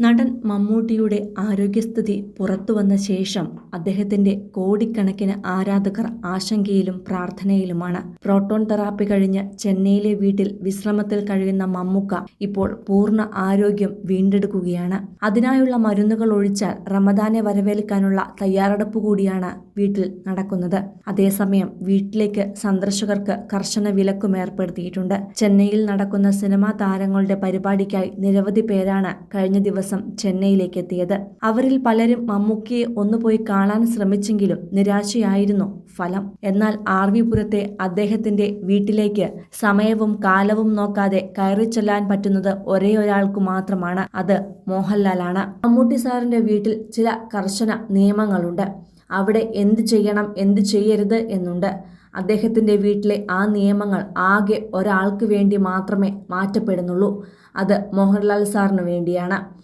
നടൻ മമ്മൂട്ടിയുടെ ആരോഗ്യസ്ഥിതി പുറത്തുവന്ന ശേഷം അദ്ദേഹത്തിന്റെ കോടിക്കണക്കിന് ആരാധകർ ആശങ്കയിലും പ്രാർത്ഥനയിലുമാണ്. പ്രോട്ടോൺ തെറാപ്പി കഴിഞ്ഞ് ചെന്നൈയിലെ വീട്ടിൽ വിശ്രമത്തിൽ കഴിയുന്ന മമ്മൂക്ക ഇപ്പോൾ പൂർണ ആരോഗ്യം വീണ്ടെടുക്കുകയാണ്. അതിനായുള്ള മരുന്നുകൾ ഒഴിച്ചാൽ റമദാനെ വരവേൽക്കാനുള്ള തയ്യാറെടുപ്പ് കൂടിയാണ് വീട്ടിൽ നടക്കുന്നത്. അതേസമയം വീട്ടിലേക്ക് സന്ദർശകർക്ക് കർശന വിലക്കും ഏർപ്പെടുത്തിയിട്ടുണ്ട്. ചെന്നൈയിൽ നടക്കുന്ന സിനിമാ താരങ്ങളുടെ പരിപാടിക്കായി നിരവധി പേരാണ് കഴിഞ്ഞ ദിവസം ചെന്നൈയിലേക്ക് എത്തിയത് അവരിൽ പലരും മമ്മൂക്കിയെ ഒന്നുപോയി കാണാൻ ശ്രമിച്ചെങ്കിലും നിരാശയായിരുന്നു ഫലം. എന്നാൽ ആർ വി പുരത്തെ അദ്ദേഹത്തിന്റെ വീട്ടിലേക്ക് സമയവും കാലവും നോക്കാതെ കയറി ചെല്ലാൻ പറ്റുന്നത് ഒരേ ഒരാൾക്കു മാത്രമാണ്. അത് മോഹൻലാലാണ്. മമ്മൂട്ടി സാറിന്റെ വീട്ടിൽ ചില കർശന നിയമങ്ങളുണ്ട്. അവിടെ എന്ത് ചെയ്യണം എന്ത് ചെയ്യരുത് എന്നുണ്ട്. അദ്ദേഹത്തിന്റെ വീട്ടിലെ ആ നിയമങ്ങൾ ആകെ ഒരാൾക്ക് വേണ്ടി മാത്രമേ മാറ്റപ്പെടുന്നുള്ളൂ. അത് മോഹൻലാൽ സാറിന് വേണ്ടിയാണ്.